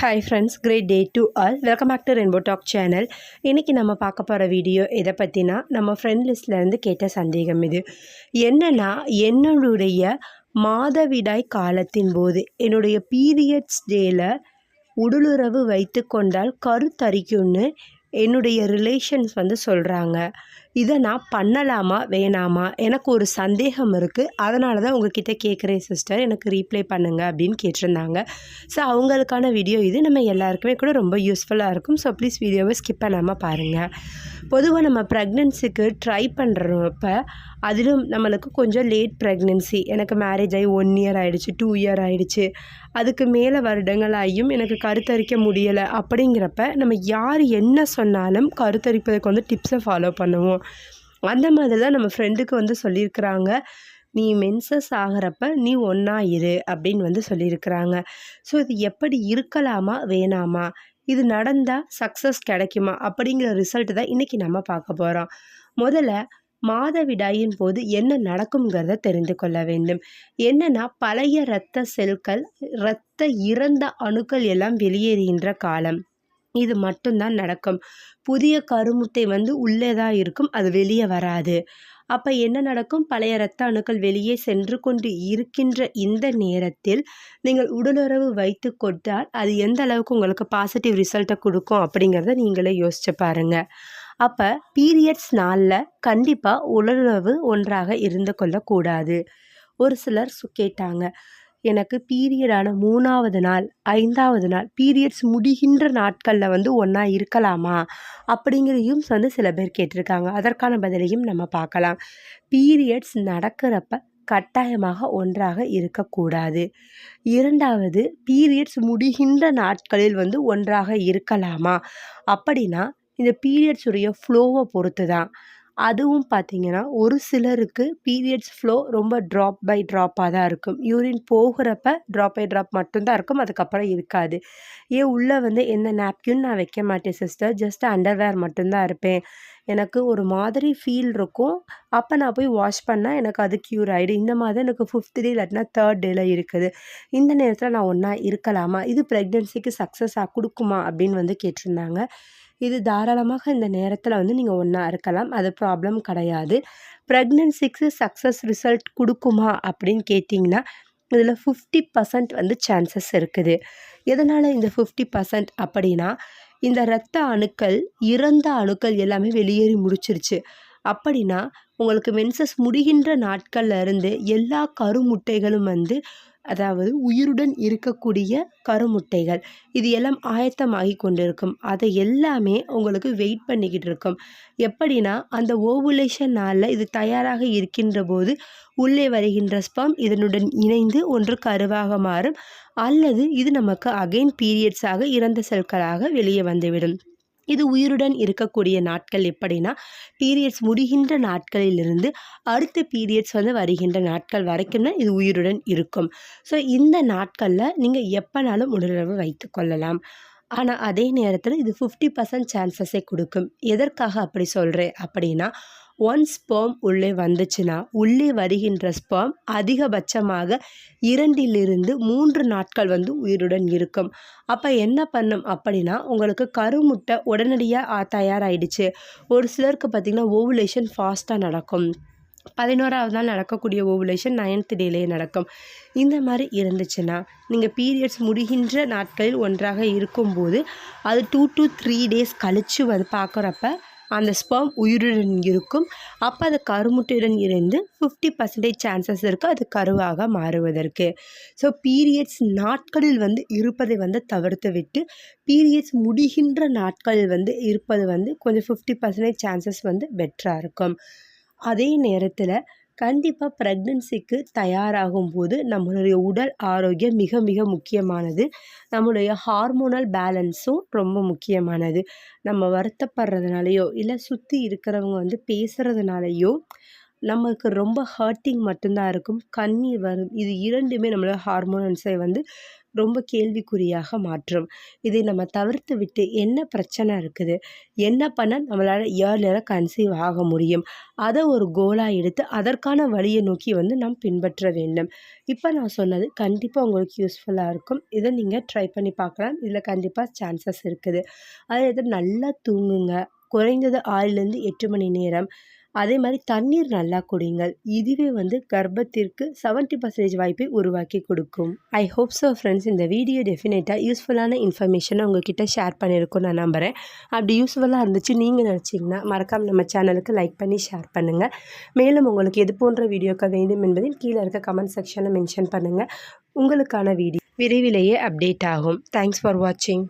Hi friends great day to all welcome back to Rainbow Talk channel இன்றைக்கி நம்ம பார்க்க போகிற வீடியோ எதை பற்றினா நம்ம ஃப்ரெண்ட் லிஸ்ட்லேருந்து கேட்ட சந்தேகம் இது. என்னென்னா என்னுடைய மாதவிடாய் காலத்தின் போது என்னுடைய பீரியட்ஸ் டேயில் உடலுறவு வைத்து கொண்டால் கருத்தரிக்கும்னு என்னுடைய ரிலேஷன்ஸ் வந்து சொல்கிறாங்க இதை நான் பண்ணலாமா வேணாமா? எனக்கு ஒரு சந்தேகம் இருக்குது அதனால தான் உங்ககிட்ட கேட்குறேன் சிஸ்டர் எனக்கு ரீப்ளை பண்ணுங்கள் அப்படின்னு கேட்டிருந்தாங்க. ஸோ அவங்களுக்கான வீடியோ இது நம்ம எல்லாருக்குமே கூட ரொம்ப யூஸ்ஃபுல்லாக இருக்கும். ஸோ ப்ளீஸ் வீடியோவை ஸ்கிப் பண்ணாமல் பாருங்கள் பொதுவாக நம்ம ப்ரெக்னென்சிக்கு ட்ரை பண்ணுறப்ப அதிலும் நம்மளுக்கு கொஞ்சம் லேட் ப்ரெக்னென்சி எனக்கு மேரேஜ் ஆகி ஒன் இயர் ஆகிடுச்சு டூ இயர் ஆகிடுச்சு அதுக்கு மேலே வருடங்கள் ஆகியும் எனக்கு கருத்தரிக்க முடியலை. அப்படிங்கிறப்ப நம்ம யார் என்ன சொன்னாலும் கருத்தரிப்பதற்கு வந்து டிப்ஸை ஃபாலோ பண்ணுவோம். அந்த மாதிரி தான் நம்ம ஃப்ரெண்டுக்கு வந்து சொல்லியிருக்கிறாங்க. நீ மென்சஸ் ஆகிறப்ப நீ ஒன்றா இரு அப்படின்னு வந்து சொல்லியிருக்கிறாங்க. ஸோ இது எப்படி இருக்கலாமா வேணாமா? இது நடந்தால் சக்ஸஸ் கிடைக்குமா? அப்படிங்கிற ரிசல்ட் தான் இன்றைக்கி நம்ம பார்க்க போகிறோம் முதல்ல மாதவிடாயின் போது என்ன நடக்குங்கிறத தெரிந்து கொள்ள வேண்டும். என்னன்னா பழைய இரத்த செல்கள் இரத்த இறந்த அணுக்கள் எல்லாம் வெளியேறுகின்ற காலம். இது மட்டும்தான் நடக்கும். புதிய கருமுட்டை வந்து உள்ளே தான் இருக்கும் அது வெளியே வராது. அப்போ என்ன நடக்கும்? பழைய இரத்த அணுக்கள் வெளியே சென்று கொண்டு இருக்கின்ற இந்த நேரத்தில் நீங்கள் உடலுறவு வைத்து கொண்டால் அது எந்த அளவுக்கு உங்களுக்கு பாசிட்டிவ் ரிசல்ட்டை கொடுக்கும் அப்படிங்கிறத நீங்களே யோசிச்சு பாருங்கள் அப்போ பீரியட்ஸ் நாளில் கண்டிப்பாக உடலுறவு ஒன்றாக இருந்து கொள்ளக்கூடாது. ஒரு சிலர் சு கேட்டாங்க எனக்கு பீரியடான மூணாவது நாள் ஐந்தாவது நாள் பீரியட்ஸ் முடிகின்ற நாட்களில் வந்து ஒன்றா இருக்கலாமா? அப்படிங்கிறதையும் வந்து சில பேர் கேட்டிருக்காங்க. அதற்கான பதிலையும் நம்ம பார்க்கலாம். பீரியட்ஸ் நடக்கிறப்ப கட்டாயமாக ஒன்றாக இருக்கக்கூடாது. இரண்டாவது பீரியட்ஸ் முடிகின்ற நாட்களில் வந்து ஒன்றாக இருக்கலாமா? அப்படின்னா இந்த பீரியட்ஸுடைய ஃப்ளோவை பொறுத்து தான். அதுவும் பார்த்திங்கன்னா ஒரு சிலருக்கு பீரியட்ஸ் ஃப்ளோ ரொம்ப ட்ராப் பை ட்ராப்பாக தான் இருக்கும். யூரின் போகிறப்ப ட்ராப் பை ட்ராப் மட்டும்தான் இருக்கும் அதுக்கப்புறம் இருக்காது. ஏன் உள்ளே வந்து எந்த நாப்கின் நான் வைக்க மாட்டேன் சிஸ்டர் ஜஸ்ட் அண்டர்வேர் மட்டும்தான் இருப்பேன். எனக்கு ஒரு மாதிரி ஃபீல் இருக்கும். அப்போ நான் போய் வாஷ் பண்ணால் எனக்கு அது க்யூர் ஆகிடும் இந்த மாதிரி எனக்கு ஃபிஃப்த் டே இல்லாட்டினா தேர்ட் டேல இருக்குது. இந்த நேரத்தில் நான் ஒன்றா இருக்கலாமா? இது ப்ரெக்னென்சிக்கு சக்ஸஸாக கொடுக்குமா? அப்படின்னு வந்து கேட்டிருந்தாங்க. இது தாராளமாக இந்த நேரத்தில் வந்து நீங்கள் ஒன்றா இருக்கலாம். அது ப்ராப்ளம் கிடையாது. ப்ரெக்னென்சிக்கு சக்ஸஸ் ரிசல்ட் கொடுக்குமா அப்படின்னு கேட்டிங்கன்னா இதில் ஃபிஃப்டி பர்சன்ட் வந்து சான்சஸ் இருக்குது. எதனால் இந்த ஃபிஃப்டி பர்சன்ட் அப்படின்னா இந்த இரத்த அணுக்கள் இறந்த அணுக்கள் எல்லாமே வெளியேறி முடிச்சிருச்சு. அப்படின்னா உங்களுக்கு மென்சஸ் முடிகின்ற நாட்கள்ல இருந்து எல்லா கருமுட்டைகளும் வந்து அதாவது உயிருடன் இருக்கக்கூடிய கருமுட்டைகள். இது எல்லாம் ஆயத்தமாகி கொண்டிருக்கும். அதை எல்லாமே உங்களுக்கு வெயிட் பண்ணிக்கிட்டு இருக்கும். எப்படின்னா அந்த ஓவுலேஷன் நாளில் இது தயாராக இருக்கின்ற போது உள்ளே வருகின்ற ஸ்பம் இதனுடன் இணைந்து ஒன்று கருவாக மாறும். அல்லது இது நமக்கு அகைன் பீரியட்ஸாக இறந்த செல்களாக வெளியே வந்துவிடும். இது உயிருடன் இருக்கக்கூடிய நாட்கள் எப்படின்னா பீரியட்ஸ் முடிகின்ற நாட்களிலிருந்து அடுத்த பீரியட்ஸ் வந்து வருகின்ற நாட்கள் வரைக்கும் தான் இது உயிருடன் இருக்கும். ஸோ இந்த நாட்களில் நீங்கள் எப்போனாலும் உடலுறவு வைத்து கொள்ளலாம். ஆனால் அதே நேரத்தில் இது ஃபிஃப்டி பர்சன்ட் சான்சஸை கொடுக்கும். எதற்காக அப்படி சொல்கிறேன் அப்படின்னா ஒன் ஸ்பேம் உள்ளே வந்துச்சுன்னா உள்ளே வருகின்ற ஸ்பேம் அதிகபட்சமாக இரண்டிலிருந்து மூன்று நாட்கள் வந்து உயிருடன் இருக்கும். அப்போ என்ன பண்ணும் அப்படின்னா உங்களுக்கு கருமுட்டை உடனடியாக தயாராகிடுச்சு ஒரு சிலருக்கு பார்த்திங்கன்னா ஓவுலேஷன் ஃபாஸ்ட்டாக நடக்கும். பதினோராவது நாள் நடக்கக்கூடிய ஓவுலேஷன் நைன்த் டேலேயே நடக்கும். இந்த மாதிரி இருந்துச்சுன்னா நீங்கள் பீரியட்ஸ் முடிகின்ற நாட்களில் ஒன்றாக இருக்கும்போது அது டூ டு த்ரீ டேஸ் கழித்து வந்து பார்க்குறப்ப அந்த ஸ்பெர்ம் உயிருடன் இருக்கும். அப்போ அது கருமுட்டையுடன் இருந்து ஃபிஃப்டி பர்சன்டேஜ் சான்சஸ் இருக்குது அது கருவாக மாறுவதற்கு. ஸோ பீரியட்ஸ் நாட்களில் வந்து இருப்பதை வந்து தவிர்த்து விட்டு பீரியட்ஸ் முடிகின்ற நாட்களில் வந்து இருப்பது வந்து கொஞ்சம் ஃபிஃப்டி பர்சன்டேஜ் சான்சஸ் வந்து பெட்டராக இருக்கும். அதே நேரத்தில் கண்டிப்பாக ப்ரெக்னென்சிக்கு தயாராகும் போது நம்மளுடைய உடல் ஆரோக்கியம் மிக மிக முக்கியமானது. நம்மளுடைய ஹார்மோனல் பேலன்ஸும் ரொம்ப முக்கியமானது. நம்ம வருத்தப்படுறதுனாலையோ இல்லை சுற்றி இருக்கிறவங்க வந்து பேசுகிறதுனாலையோ நமக்கு ரொம்ப ஹர்ட்டிங் மட்டும்தான் இருக்கும். கண்ணீர் வரும். இது இரண்டுமே நம்மளோட ஹார்மோன்ஸை வந்து ரொம்ப கேள்விக்குறியாக மாற்றும். இதை நம்ம தவிர்த்து விட்டு என்ன பிரச்சனை இருக்குது? என்ன பண்ணால் நம்மளால் ஏர்லியராக கன்சீவ் ஆக முடியும்? அதை ஒரு கோலாக எடுத்து அதற்கான வழியை நோக்கி வந்து நாம் பின்பற்ற வேண்டும். இப்போ நான் சொன்னது கண்டிப்பாக உங்களுக்கு யூஸ்ஃபுல்லாக இருக்கும். இதை நீங்கள் ட்ரை பண்ணி பார்க்கலாம். இதில் கண்டிப்பாக சான்சஸ் இருக்குது. அதே நல்லா தூங்குங்க. குறைந்தது ஆறிலேருந்து எட்டு மணி நேரம். அதே மாதிரி தண்ணீர் நல்லா குடிங்கள். இதுவே வந்து கர்ப்பத்திற்கு செவன்ட்டி பர்சன்டேஜ் வாய்ப்பை உருவாக்கி கொடுக்கும். ஐ ஹோப் ஸோ ஃப்ரெண்ட்ஸ் இந்த வீடியோ டெஃபினட்டாக யூஸ்ஃபுல்லான இன்ஃபர்மேஷனை உங்ககிட்ட ஷேர் பண்ணியிருக்கோம் நான் நம்புகிறேன் அப்படி யூஸ்ஃபுல்லாக இருந்துச்சு நீங்கள் நினச்சிங்கன்னா மறக்காமல் நம்ம சேனலுக்கு லைக் பண்ணி ஷேர் பண்ணுங்கள் மேலும் உங்களுக்கு எது போன்ற வீடியோக்கள் வேண்டும் என்பதையும் கீழே இருக்க கமெண்ட் செக்ஷனில் மென்ஷன் பண்ணுங்கள் உங்களுக்கான வீடியோ விரைவிலேயே அப்டேட் ஆகும். தேங்க்ஸ் ஃபார் வாட்சிங்